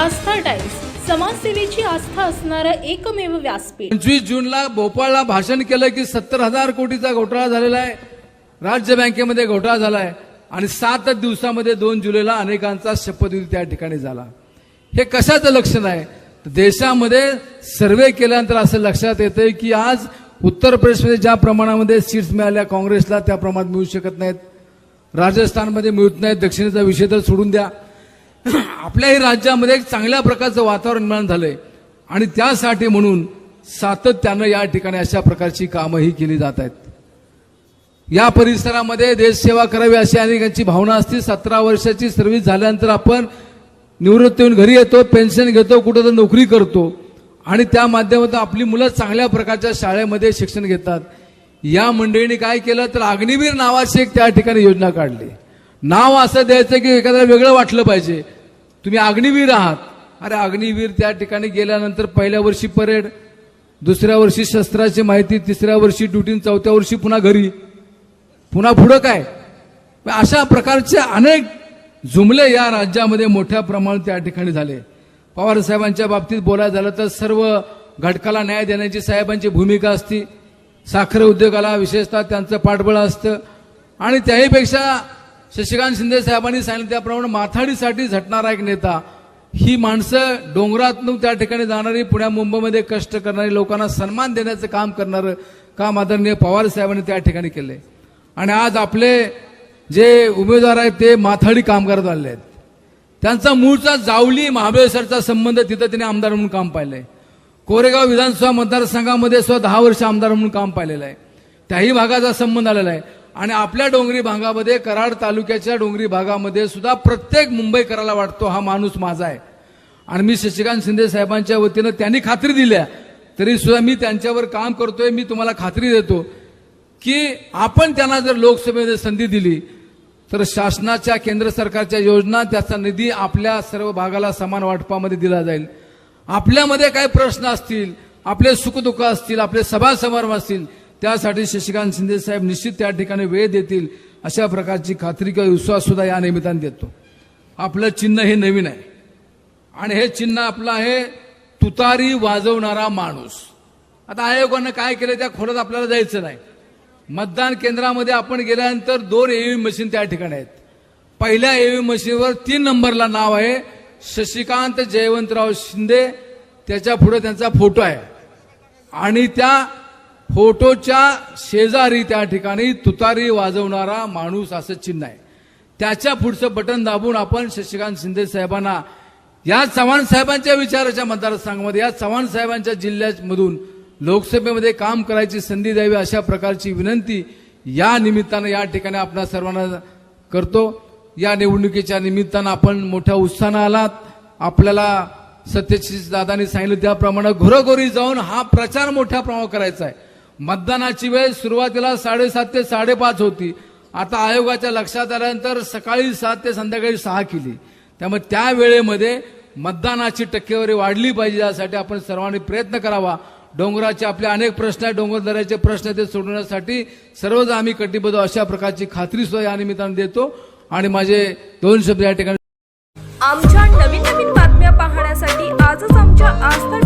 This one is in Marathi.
आस्था टाइम्स समाजसेवेची आस्था असणारं एकमेव व्यासपीठ. पंचवीस जूनला भोपाळला भाषण केलं की सत्तर हजार कोटीचा घोटाळा झालेला आहे. राज्य बँकेमध्ये घोटाळा झालाय आणि सातच दिवसामध्ये दोन जुलैला अनेकांचा शपथविधी त्या ठिकाणी झाला. हे कशाचं लक्षण आहे? देशामध्ये सर्वे केल्यानंतर असं लक्षात येतं की आज उत्तर प्रदेशमध्ये ज्या प्रमाणामध्ये सीट्स मिळाल्या काँग्रेसला त्या प्रमाणात मिळू शकत नाहीत. राजस्थानमध्ये मिळत नाहीत. दक्षिणेचा विषय तर सोडून द्या. आपल्याही राज्यामध्ये एक चांगल्या प्रकारचं वातावरण निर्माण झालंय. आणि त्यासाठी म्हणून सातत्यानं या ठिकाणी अशा प्रकारची कामंही केली जात आहेत. या परिसरामध्ये देशसेवा करावी अशी अनेकांची भावना असते. सतरा वर्षाची सर्व्हिस झाल्यानंतर आपण निवृत्त होऊन घरी येतो पेन्शन घेतो कुठं तर नोकरी करतो. आणि त्या माध्यमातून आपली मुलं चांगल्या प्रकारच्या शाळेमध्ये शिक्षण घेतात. या मंडळीने काय केलं तर अग्निवीर नावाची एक त्या ठिकाणी योजना काढली. नाव असं द्यायचं की एखाद्याला वेगळं वाटलं पाहिजे. तुम्ही अग्निवीर आहात. अरे अग्निवीर त्या ठिकाणी गेल्यानंतर पहिल्या वर्षी परेड दुसऱ्या वर्षी शस्त्राची माहिती तिसऱ्या वर्षी ड्युटी चौथ्या वर्षी पुन्हा घरी. पुन्हा पुढं काय? अशा प्रकारचे अनेक जुमले या राज्यामध्ये मोठ्या प्रमाणात त्या ठिकाणी झाले. पवार साहेबांच्या बाबतीत बोलायला झालं तर सर्व घटकाला न्याय देण्याची साहेबांची भूमिका असती. साखर उद्योगाला विशेषतः त्यांचं पाठबळ असतं. आणि त्याहीपेक्षा शशिकांत शिंदे साहेबांनी सांगितलं त्याप्रमाणे माथाडीसाठी झटणारा एक नेता ही माणसं डोंगरातून त्या ठिकाणी जाणारी पुण्या मुंबईमध्ये कष्ट करणारी लोकांना सन्मान देण्याचं काम करणारं काम आदरणीय पवार साहेबांनी त्या ठिकाणी केलंय. आणि आज आपले जे उमेदवार आहेत ते माथाडी कामगार झाले आहेत. त्यांचा मूळचा जावली महाबळेश्वरचा संबंध तिथं त्यांनी आमदार म्हणून काम पाहिलंय. कोरेगाव विधानसभा मतदारसंघामध्ये सुद्धा दहा वर्ष आमदार म्हणून काम पाहिलेलं आहे. त्याही भागाचा संबंध आलेला आहे. आणि आपल्या डोंगरी भागामध्ये कराड तालुक्याच्या डोंगरी भागामध्ये सुद्धा प्रत्येक मुंबईकराला वाटतो हा माणूस माझा आहे. आणि मी शशिकांत शिंदे साहेबांच्या वतीनं त्यांनी खात्री दिल्या तरी सुद्धा मी त्यांच्यावर काम करतोय मी तुम्हाला खात्री देतो की आपण त्यांना जर लोकसभेमध्ये संधी दिली तर शासनाच्या केंद्र सरकारच्या योजना त्याचा निधी आपल्या सर्व भागाला समान वाटपामध्ये दिला जाईल. आपल्यामध्ये काय प्रश्न असतील आपले सुखदुःख असतील आपले सभा समारंभ असतील त्यासाठी शशिकांत शिंदे साहेब निश्चित त्या ठिकाणी वेळ देतील अशा प्रकारची खात्री किंवा विश्वास सुद्धा या निमित्ताने देतो. आपलं चिन्ह हे नवीन आहे. आणि हे चिन्ह आपलं आहे तुतारी वाजवणारा माणूस. आता आयोगानं काय केलं त्या खोलात आपल्याला जायचं नाही. मतदान केंद्रामध्ये आपण गेल्यानंतर दोन ईव्हीएम मशीन त्या ठिकाणी आहेत. पहिल्या ईव्हीएम मशीनवर तीन नंबरला नाव आहे शशिकांत जयवंतराव शिंदे. त्याच्या पुढे त्यांचा फोटो आहे. आणि त्या फोटोच्या शेजारी त्या ठिकाणी तुतारी वाजवणारा माणूस असं चिन्ह आहे. त्याच्या पुढचं बटन दाबून आपण शशिकांत शिंदे साहेबांना या चव्हाण साहेबांच्या विचाराच्या मतदारसंघामध्ये या चव्हाण साहेबांच्या जिल्ह्यामधून लोकसभेमध्ये काम करायची संधी द्यावी अशा प्रकारची विनंती या निमित्तानं या ठिकाणी आपणा सर्वांना करतो. या निवडणुकीच्या निमित्तानं आपण मोठ्या उत्साहानं आलात. आपल्याला सत्यशील दादांनी सांगितलं त्याप्रमाणे घरोघरी जाऊन हा प्रचार मोठ्या प्रमाणात करायचा आहे. मतदानाची वेळ सुरुवातीला साडेसात ते साडेपाच होती. आता आयोगाच्या लक्षात आल्यानंतर सकाळी सात ते संध्याकाळी सहा केली. त्यामुळे त्या वेळेमध्ये मतदानाची टक्केवारी वाढली पाहिजे यासाठी आपण सर्वांनी प्रयत्न करावा. डोंगराचे आपले अनेक प्रश्न आहेत. डोंगर दऱ्याचे प्रश्न ते सोडवण्यासाठी सर्वजण आम्ही कटिबद्ध अशा प्रकारची खात्री सुद्धा या निमित्तानं देतो. आणि माझे दोन शब्द या ठिकाणी आमच्या नवीन नवीन बातम्या पाहण्यासाठी आजच आमच्या आस्था